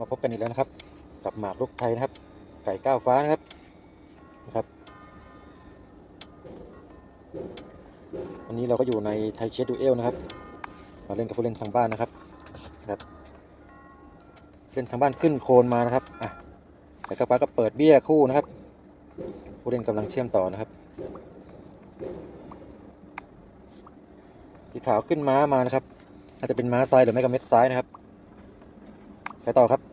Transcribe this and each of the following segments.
มาพบกันอีกแล้วนะครับ กับหมากรุกไทยนะครับ ไก่ก้าวฟ้านะครับนะครับ วันนี้เราก็อยู่ในไทยเชสดูเอลนะครับ มาเล่นกับผู้เล่นทางบ้านนะครับนะครับเล่นทางบ้านขึ้นโคนมานะครับอะไก่ก้าวฟ้าก็เปิดเบี้ยคู่นะครับ ผู้เล่นกำลังเชื่อมต่อนะครับ สีขาวขึ้นม้ามานะครับน่าจะเป็นม้าซ้ายหรือไม่ก็เม็ดซ้ายนะครับไปต่อครับ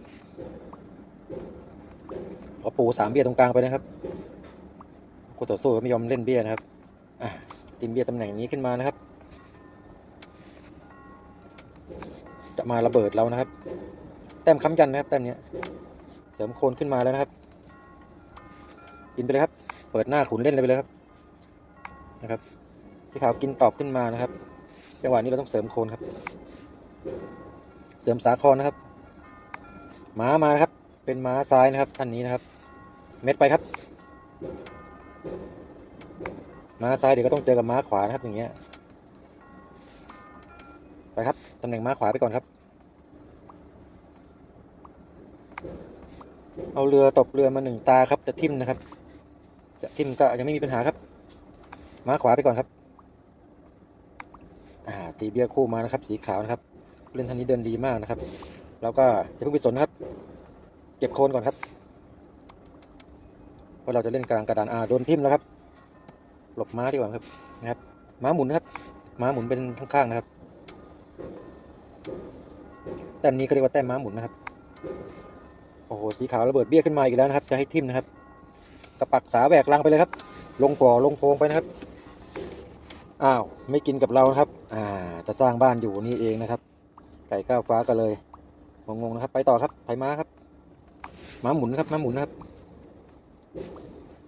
ปูสามเบี้ยตรงกลางไปนะครับคู่ต่อสู้ก็ไม่ยอมเล่นเบี้ยนะครับอะตินเบี้ยตำแหน่งนี้ขึ้นมานะครับ จะมาระเบิดเรานะครับ แต้มค้ำยันนะครับแต้มเนี้ยเสริมโคนขึ้นมาแล้วนะครับกินไปเลยครับ เปิดหน้าขุนเล่นเลยไปเลยครับนะครับสีขาวกินตอบขึ้นมานะครับจังหวะนี้เราต้องเสริมโคนครับ เสริมสาครนะครับม้ามานะครับ เป็นม้าซ้ายนะครับท่านนี้นะครับ เม็ดไปครับ ม้าซ้ายเดี๋ยวก็ต้องเจอกับม้าขวานะครับอย่างเงี้ย ไปครับตำแหน่งม้าขวาไปก่อนครับ เอาเรือตบเรือมาหนึ่งตาครับจะทิ่มนะครับ จะทิ่มก็ยังไม่มีปัญหาครับ ม้าขวาไปก่อนครับ อ่าตีเบี้ยคู่มานะครับ สีขาวนะครับ เล่นท่านนี้เดินดีมากนะครับ แล้วก็จะเพิ่งไปสนนะครับ เก็บโคนก่อนครับ ว่าเราจะเล่นกลางกระดานอ่าโดนทิ่มแล้วครับ หลบม้าดีกว่าครับนะครับ ม้าหมุนนะครับ ม้าหมุนเป็นข้างๆนะครับ แต้มนี้เขาเรียกว่าแต้มม้าหมุนนะครับ โอ้โห สีขาวระเบิดเบี้ยขึ้นมาอีกแล้วนะครับ จะให้ทิ่มนะครับ กระปักษาแหวกลังไปเลยครับ ลงปอลงโพงไปนะครับ อ้าว ไม่กินกับเรานะครับ อ่า จะสร้างบ้านอยู่นี่เองนะครับ ไก่ก้าวฟ้ากันเลย งงๆนะครับ ไปต่อครับ ไถม้าครับ ม้าหมุนครับ ม้าหมุนนะครับ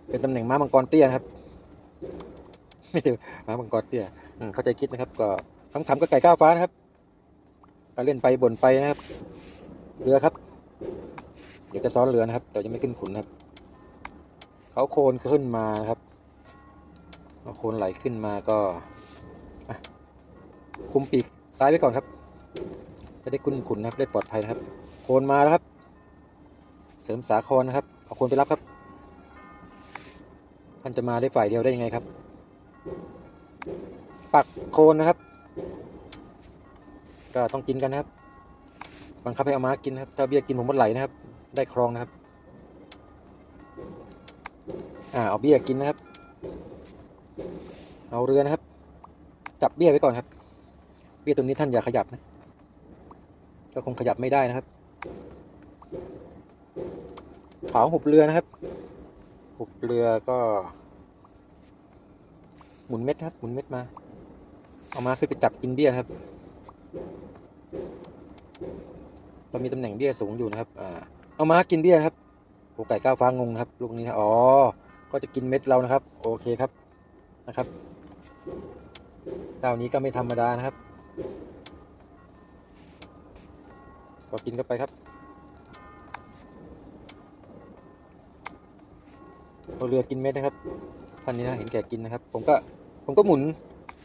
เป็นตำแหน่งม้ามังกรเตี้ยนะครับ ไม่ใช่ม้ามังกรเตี้ยเข้าใจคิดนะครับ ก็ทั้งทำก็ไก่ก้าวฟ้านะครับเล่นไปบ่นไปนะครับ เรือครับ เดี๋ยวจะซ้อนเรือนะครับ แต่ยังไม่ขึ้นขุนนะครับ เขาโคนขึ้นมาครับเอาโคนไหลขึ้นมาก็คุมปีกซ้ายไว้ก่อนครับ จะได้คุ้นขุนนะครับ ได้ปลอดภัยนะครับ โคนมาแล้วครับ เสริมสาครนะครับ เอาโคนไปรับครับ ท่านจะมาได้ฝ่ายเดียวได้ยังไงครับ ปักโคนนะครับ ก็ต้องกินกันนะครับ บังคับให้เอาม้ากินครับ ถ้าเบี้ยกินผมมันไหลนะครับ ได้ครองนะครับ อ่าเอาเบี้ยกินนะครับ เอาเรือนะครับ จับเบี้ยไว้ก่อนครับ เบี้ยตรงนี้ท่านอย่าขยับนะ ก็คงขยับไม่ได้นะครับ ขาวหุบเรือนะครับ หุบเรือก็ หมุนเม็ดครับ หมุนเม็ดมา เอามาขึ้นไปจับกินเบี้ยครับ เรามีตำแหน่งเบี้ยสูงอยู่นะครับ อ่า เอามากินเบี้ยครับโอไก่ก้าวฟ้างงนะครับ ลูกนี้นะอ๋อ ก็จะกินเม็ดเรานะครับ โอเคครับ นะครับเจ้านี้ก็ไม่ธรรมดานะครับ ก็กินเข้าไปครับ เอาเรือกินเม็ดนะครับท่านนี้นะเห็นแก่กินนะครับ ผมก็ผมก็หมุน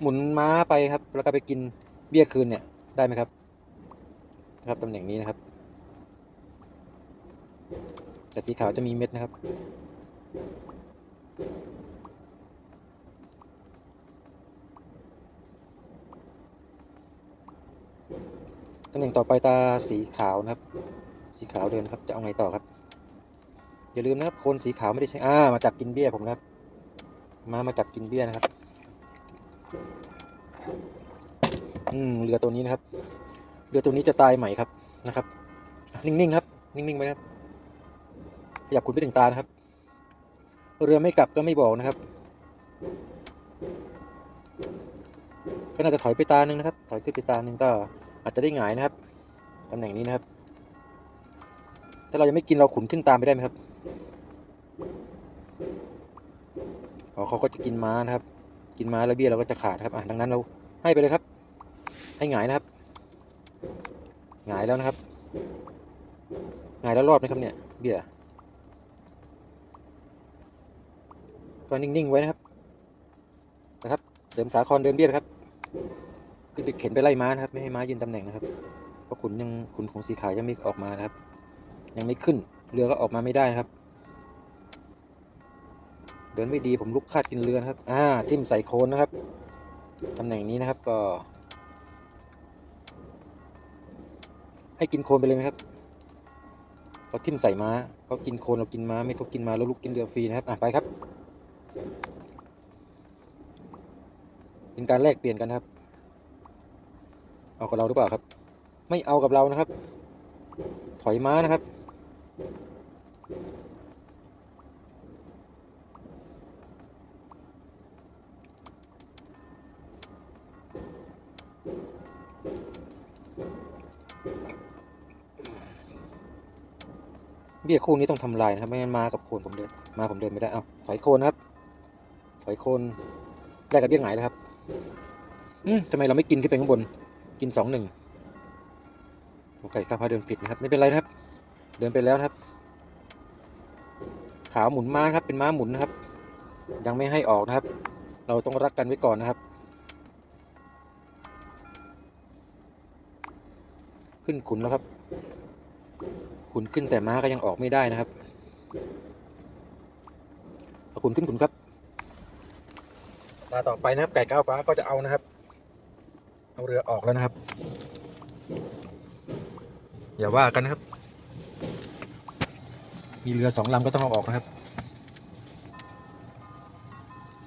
หมุนม้าไปครับ แล้วก็ไปกินเบี้ยคืนเนี่ยได้ไหมครับนะครับตำแหน่งนี้นะครับ แต่สีขาวจะมีเม็ดนะครับตำแหน่งต่อไปตาสีขาวนะครับ สีขาวเดินครับ จะเอาไงต่อครับ อย่าลืมนะครับโคนสีขาวไม่ได้ใช้อ่ามาจับกินเบี้ยผมนะครับ มามาจับกินเบี้ยนะครับ อืมเรือตัวนี้นะครับ เรือตัวนี้จะตายใหม่ครับนะครับ นิ่งๆครับ นิ่งๆไปนะครับขยับคุณไปถึงตานะครับ เรือไม่กลับก็ไม่บอกนะครับก็น่าจะถอยไปตาหนึ่งนะครับ ถอยขึ้นไปตาหนึ่งก็อาจจะได้หงายนะครับตำแหน่งนี้นะครับ ถ้าเรายังไม่กินเราขุนขึ้นตามไปได้ไหมครับอ๋อ เขาก็จะกินม้านะครับ กินม้าแล้วเบี้ยเราก็จะขาดครับอะดังนั้นเราให้ไปเลยครับ ให้หงายนะครับ หงายแล้วนะครับ หงายแล้วรอดไหมครับเนี่ยเบี้ยก็นิ่งๆไว้นะครับนะครับ เสริมสาครเดินเบี้ยครับขึ้นไปเข็นไปไล่ม้านะครับ ไม่ให้ม้ายืนตำแหน่งนะครับเพราะขุนยังขุนของสีขาวยังไม่ออกมานะครับ ยังไม่ขึ้นเรือก็ออกมาไม่ได้นะครับ เดินไม่ดีผมลุกคาดกินเรือนครับ อ่า ทิ่มใส่โคนนะครับ ตำแหน่งนี้นะครับก็ ให้กินโคนไปเลยไหมครับเราทิ่มใส่ม้าเขากินโคนเรากินม้าไม่เขากินม้าแล้วลุกกินเรือฟรีนะครับ อะไปครับ เป็นการแลกเปลี่ยนกันครับ เอากับเราหรือเปล่าครับ ไม่เอากับเรานะครับ ถอยม้านะครับ บี้ยคู่นี้ต้องทำลายนะครับ ไม่งั้นมากับโคนผมเดิน มาผมเดินไม่ได้เอาถอยโคนนครับ ถอยโคนแลกกับเบี้ยหงายนะครับ อืมทำไมเราไม่กินขึ้นไปข้างบน กินสองหนึ่งโอเคข้าพาเดินผิดนะครับ ไม่เป็นไรครับ เดินไปแล้วครับ ขาวหมุนม้าครับ เป็นม้าหมุนนะครับ ยังไม่ให้ออกนะครับ เราต้องรักกันไว้ก่อนนะครับ ขึ้นขุนแล้วครับ ขุนขึ้นแต่ม้าก็ยังออกไม่ได้นะครับเอาขุนขึ้นขุนครับตาต่อไปนะครับ ไก่ก้าวฟ้าก็จะเอานะครับ เอาเรือออกแล้วนะครับ อย่าว่ากันนะครับ มีเรือสองลำก็ต้องเอาออกนะครับ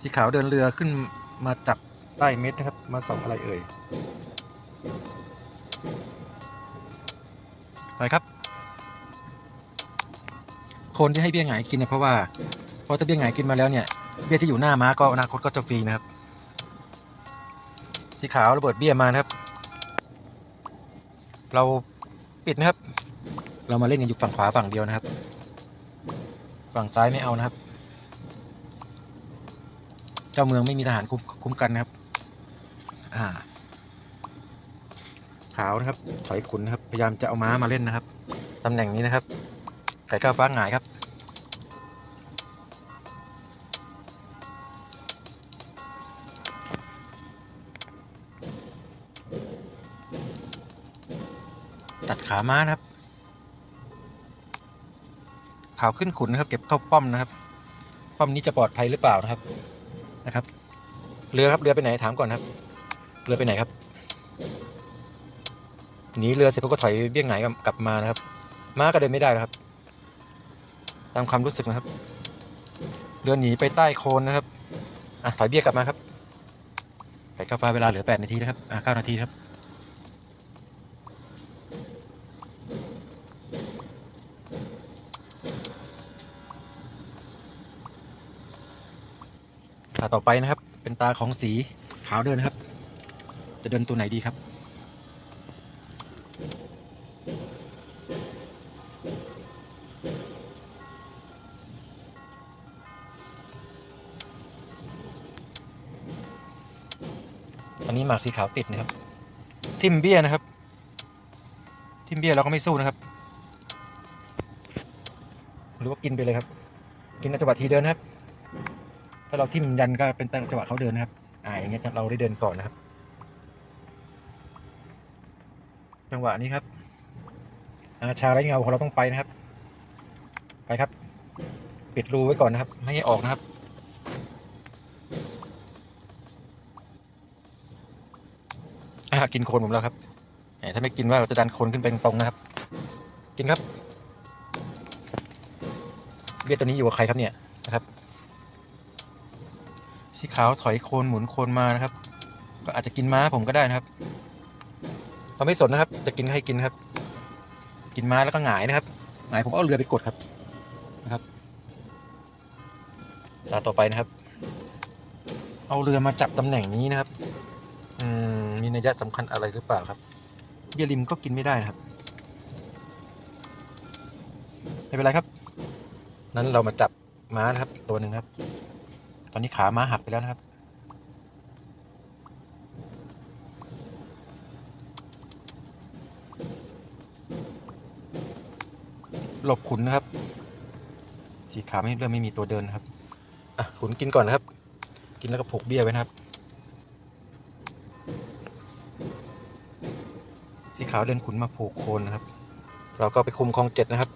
สีขาวเดินเรือขึ้นมาจับใต้เม็ดนะครับ มาส่องอะไรเอ่ย ไปครับ คนที่ให้เบี้ยหงายกินเนี่ยเพราะว่าเพราะถ้าเบี้ยหงายกินมาแล้วเนี่ยเบี้ยที่อยู่หน้าม้าก็อนาคตก็จะฟรีนะครับ สีขาวระเบิดเบี้ยมานะครับ เราปิดนะครับ เรามาเล่นกันอยู่ฝั่งขวาฝั่งเดียวนะครับ ฝั่งซ้ายไม่เอานะครับ เจ้าเมืองไม่มีทหารคุ้มคุ้มกันนะครับ อ่าขาวนะครับถอยขุนนะครับ พยายามจะเอาม้ามาเล่นนะครับตำแหน่งนี้นะครับ ไก่ก้าวฟ้าหงายครับ ตัดขาม้านะครับขาวขึ้นขุนนะครับ เก็บเข้าป้อมนะครับ ป้อมนี้จะปลอดภัยหรือเปล่านะครับนะครับ เรือครับเรือไปไหนถามก่อนครับ เรือไปไหนครับหนีเรือเสร็จปุ๊บก็ถอยเบี้ยงไหนกลับมานะครับ ม้าก็เดินไม่ได้นะครับ ตามความรู้สึกนะครับเรือหนีไปใต้โคนนะครับอะถอยเบี้ยกลับมาครับไก่กาฟ้าเวลาเหลือแปดนาทีนะครับอะเก้านาทีครับตาต่อไปนะครับ เป็นตาของสีขาวเดินนะครับ จะเดินตัวไหนดีครับ นนี้หมากสีขาวติดนะครับ ทิมเบี้ยนะครับ ทิมเบี้ยเราก็ไม่สู้นะครับ หรือว่ากินไปเลยครับ กินในจังหวะทีเดินนะครับ ถ้าเราทิมยันก็เป็นจังหวะเขาเดินนะครับ อ่าอย่างเงี้ยเราได้เดินก่อนนะครับ จังหวะนี้ครับ อาชาไรเงาของเราต้องไปนะครับ ไปครับ ปิดรูไว้ก่อนนะครับ ไม่ให้ออกนะครับ กินโคนผมแล้วครับถ้าไม่กินว่าจะดันโคนขึ้นไปตรงนะครับ กินครับ เบี้ยตัวนี้อยู่กับใครครับเนี่ยนะครับ สีขาวถอยโคนหมุนโคนมานะครับ ก็อาจจะกินม้าผมก็ได้นะครับ เราไม่สนนะครับ จะกินให้กินครับ กินม้าแล้วก็หงายนะครับหงายผมเอาเรือไปกดครับนะครับตาต่อไปนะครับ เอาเรือมาจับตำแหน่งนี้นะครับ นัยสำคัญอะไรหรือเปล่าครับเบียริมก็กินไม่ได้นะครับ ไม่เป็นไรครับ นั้นเรามาจับม้านะครับ ตัวหนึ่งครับ ตอนนี้ขาม้าหักไปแล้วนะครับ หลบขุนนะครับ สีขาไม่เริ่มไม่มีตัวเดินครับ อะขุนกินก่อนนะครับ กินแล้วก็ผูกเบี้ยไว้นะครับาวเดินขุนมาผูกโคนนะครับ เราก็ไปคุมคลองเจ็ดนะครับ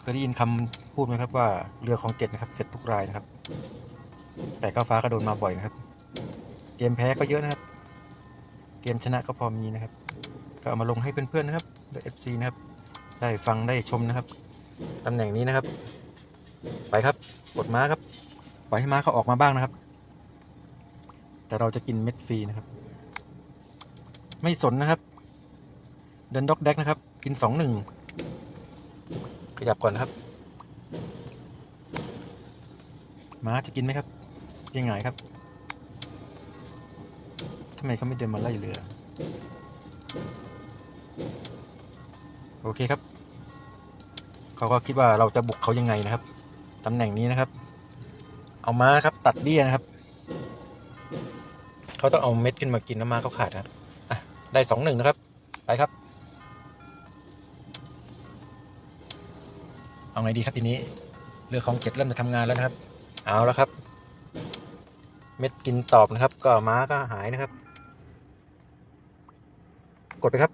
เคยได้ยินคำพูดไหมครับว่าเรือของเจ็ดนะครับ เสร็จทุกรายนะครับ แต่ก้าวฟ้าก็โดนมาบ่อยนะครับ เกมแพ้ก็เยอะนะครับ เกมชนะก็พอมีนะครับ ก็เอามาลงให้เพื่อนๆนะครับและ FC นะครับ ได้ฟังได้ชมนะครับตำแหน่งนี้นะครับ ไปครับกดม้าครับปล่อยให้ม้าเขาออกมาบ้างนะครับ แต่เราจะกินเม็ดฟรีนะครับ ไม่สนนะครับ เดินด็อกแดกนะครับ กินสองหนึ่งขยับก่อนนครับ ม้าจะกินไหมครับ ยังไงครับทำไมเขาไม่เดินมาไล่เรือ โอเคครับ เขาก็คิดว่าเราจะบุกเขายังไงนะครับตำแหน่งนี้นะครับ เอาม้าครับ ตัดเบี้ยนะครับ เขาต้องเอาเม็ดขึ้นมากินแล้วม้าเขาขาดนะครับอะ ได้สองหนึ่งนะครับ ไปครับ เอาไงดีครับทีนี้ เรือของเจ็ดเริ่มจะทำงานแล้วนะครับ เอาแล้วครับ เม็ดกินตอบนะครับ ก็ม้าก็หายนะครับ กดไปครับ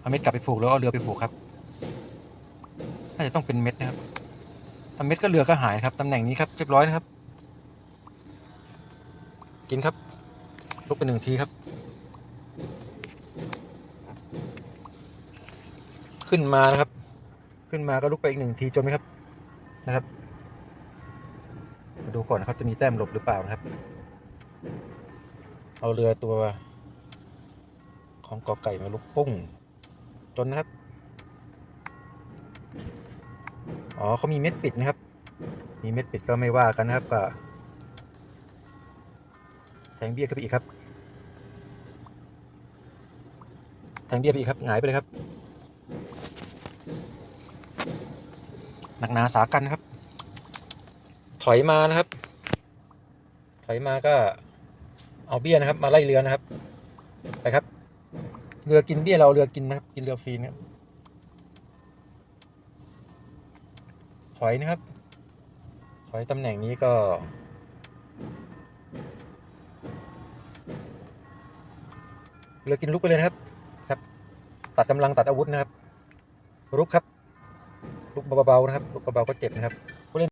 เอาเม็ดกลับไปผูกแล้วเอาเรือไปผูกครับน่าจะต้องเป็นเม็ดนะครับถ้าเม็ดก็เรือก็หายครับตำแหน่งนี้ครับเรียบร้อยนะครับ กินครับ ลุกไปหนึ่งทีครับ ขึ้นมานะครับ ขึ้นมาก็ลุกไปอีกหนึ่งทีจนไหมครับนะครับมาดูก่อนนะครับจะมีแต้มหลบหรือเปล่านะครับ เอาเรือตัว ของกอไก่มาลุกปุ้ง จนนะครับ อ๋อเขามีเม็ดปิดนะครับ มีเม็ดปิดก็ไม่ว่ากันนะครับก็แทงเบี้ยขึ้นไปอีกครับ แทงเบี้ยไปอีกครับหงายไปเลยครับ หนักหนาสากันครับ ถอยมานะครับ ถอยมาก็เอาเบี้ยนะครับ มาไล่เรือนะครับ ไปครับ เรือกินเบี้ยเราเรือกินนะครับ กินเรือฟรีนะครับถอยนะครับ ถอยตำแหน่งนี้ก็เรือกินลุกไปเลยนะครับ ตัดกำลังตัดอาวุธนะครับลุกครับ ลุกเบาๆนะครับ ลุกเบาๆก็เจ็บนะครับ